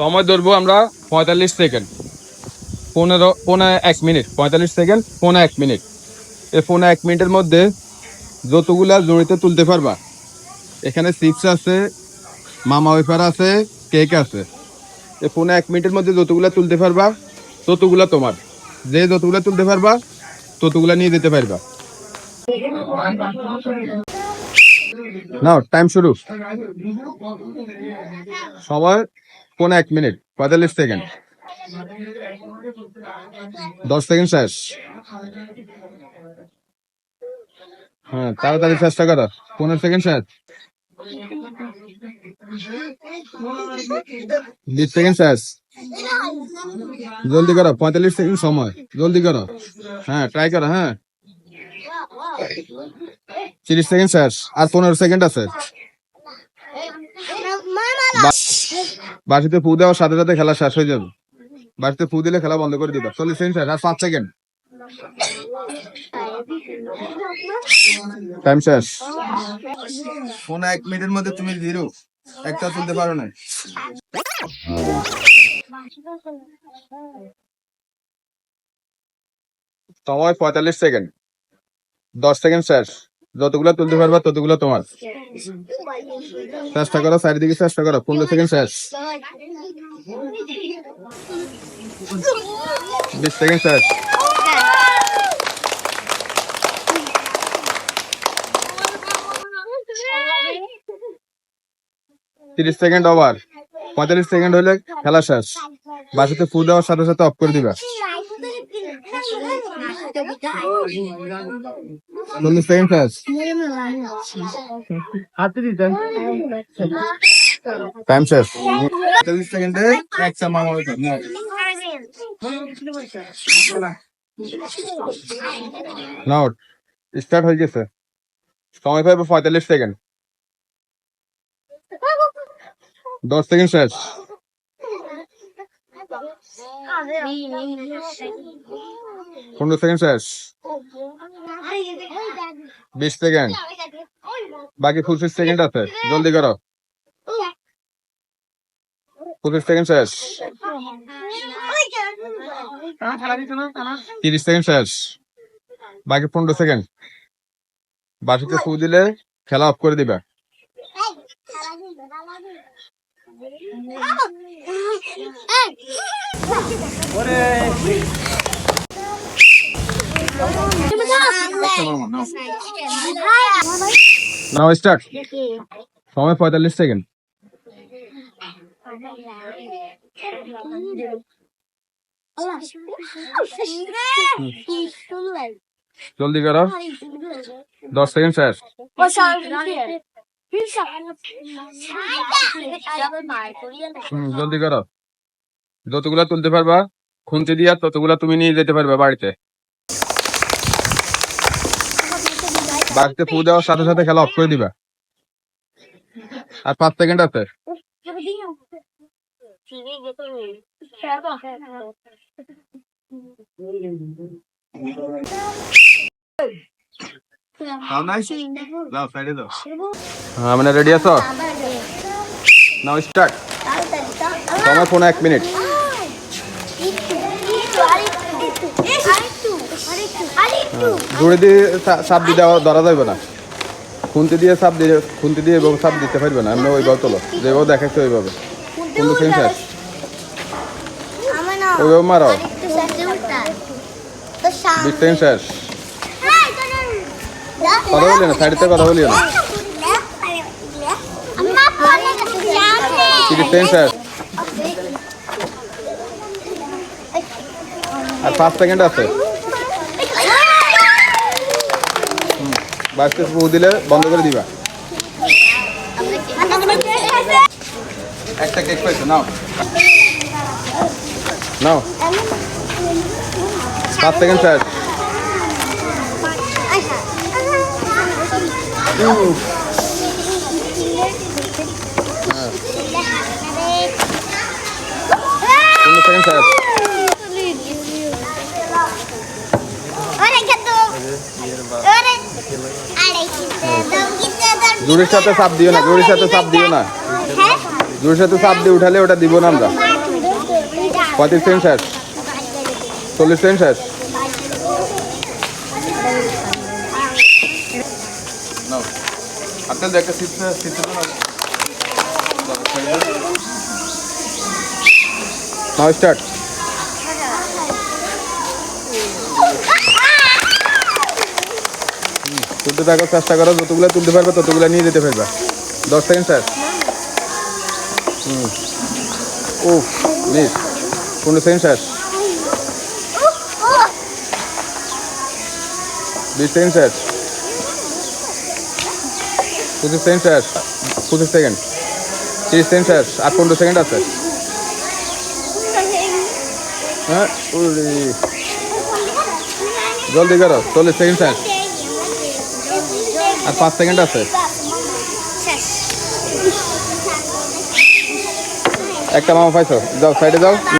সময় ধরবো আমরা পঁয়তাল্লিশ সেকেন্ড। পনেরো পনেরো এক মিনিট। পঁয়তাল্লিশ সেকেন্ড পনেরো এক মিনিট। এই পনেরো এক মিনিটের মধ্যে যতগুলা জড়িতে তুলতে পারবা, এখানে চিপস আছে, মামা ওয়েফার আছে কেক আছে। এই পনেরো এক মিনিটের মধ্যে যতগুলা তুলতে পারবা, ততগুলা তোমার। যে যতগুলা তুলতে পারবা, ততগুলা নিয়ে যেতে পারবা। নাও টাইম শুরু। সময় কোন এক মিনিট, পঁয়তাল্লিশ সেকেন্ড দশ সেকেন্ড শেষ। হ্যাঁ তাড়াতাড়ি চেষ্টা করো। পনেরো সেকেন্ড শেষ। বিশ সেকেন্ড শেষ। জলদি করো, পঁয়তাল্লিশ সেকেন্ড সময়। জলদি করো। হ্যাঁ ট্রাই করো হ্যাঁ। তিরিশ সেকেন্ড শেষ। আর পনেরো সেকেন্ড আছে। বাড়িতে ফু দেওয়ার সাথে সাথে খেলা শেষ হয়ে যাবে। বাড়িতে ফু দিলে খেলা বন্ধ করে দিবা চল্লিশ সেকেন্ড স্যার আর পাঁচ সেকেন্ড। টাইম শেষ। ফোন এক মিনিটের মধ্যে তুমি জিরো। একটা তুলতে পারো না সময় পঁয়তাল্লিশ সেকেন্ড। দশ সেকেন্ড শেষ যতগুলো তুলতে পারবা ততগুলো তোমার। চেষ্টা করো, চারিদিকে চেষ্টা করো। পনেরো সেকেন্ড শেষ বিশ সেকেন্ড শেষ তিরিশ সেকেন্ড ওভার পঁয়তাল্লিশ সেকেন্ড হলে খেলা শেষ। বাসাতে ফু দেওয়ার সাথে সাথে অফ করে দিবা। চল্লিশ সেকেন্ড শেষ টাইম শেষ পঁয়তাল্লিশ সেকেন্ডে এক চা মামা ওইটা নাও। নাও স্টার্ট হয়ে গেছে। সময় পাবে পঁয়তাল্লিশ সেকেন্ড দশ সেকেন্ড শেষ পনেরো সেকেন্ড শেষ। বিশ সেকেন্ড বাকি পঁচিশ সেকেন্ড আছে। জলদি করো। পঁচিশ সেকেন্ড শেষ। তিরিশ সেকেন্ড শেষ। বাকি পনেরো সেকেন্ড বাসিতে ফু দিলে খেলা অফ করে দিবা। নাও স্টার্ট সময় পঁয়তাল্লিশ সেকেন্ড। জলদি করো। দশ সেকেন্ড শেষ। জলদি করো। যতগুলা তুলতে পারবা খুঁজতে দিয়া ততগুলা তুমি নিয়ে যেতে পারবে বাড়িতে। বাড়িতে ফু দেওয়ার সাথে সাথে খেলা অফ করে দিবা। আর পাঁচ সেকেন্ড আছে। হ্যাঁ মানে রেডি আছো? নাও স্টার্ট সময় ফোন এক মিনিট জুড়ে দিয়ে দিয়ে দেওয়া ধরা যাবে না। খুন্তি দিয়ে চাপ দিয়ে খুন্তি দিয়ে এভাবে চাপ দিতে পারবে না। এমনি ওইভাবে তোলো যেভাবে দেখাচ্ছে ওইভাবে। পনেরো সেকেন্ড শেষ ওইভাবে মারো। বিশ সেকেন্ড শেষ কথা বলি না সাইডে কথা বলিও না। সেকেন্ড শেষ আর পাঁচ সেকেন্ড আছে। বাসকে ফু দিলে বন্ধ করে দিবা। একটা কেক পাইছো নাও। নাও। পাঁচ সেকেন্ড পনেরো সেকেন্ড শেষ জুড়ির সাথে চাপ দিও না, জুড়ির সাথে চাপ দিও না। জুড়ির সাথে চাপ দিয়ে উঠালে ওটা দিব না আমরা। পঁয়ত্রিশ সেকেন্ড শেষ। চল্লিশ সেকেন্ড শেষ। আপনাদের একটা নাও স্টার্ট তুলতে থাকো, চেষ্টা করো, যতগুলো তুলতে পারবে ততগুলো নিয়ে যেতে পারবে। দশ সেকেন্ড স্যার। হুম। ও মিস, পনেরো সেকেন্ড শেষ বিশ সেকেন্ড শেষ পঁচিশ সেকেন্ড শেষ পঁচিশ সেকেন্ড। তিরিশ সেকেন্ড শেষ আর পনেরো সেকেন্ড আছে। হ্যাঁ জলদি করো, চল্লিশ সেকেন্ড শেষ আর পাঁচ সেকেন্ড আছে? একটা মামা পাইছো? যাও সাইডে যাও।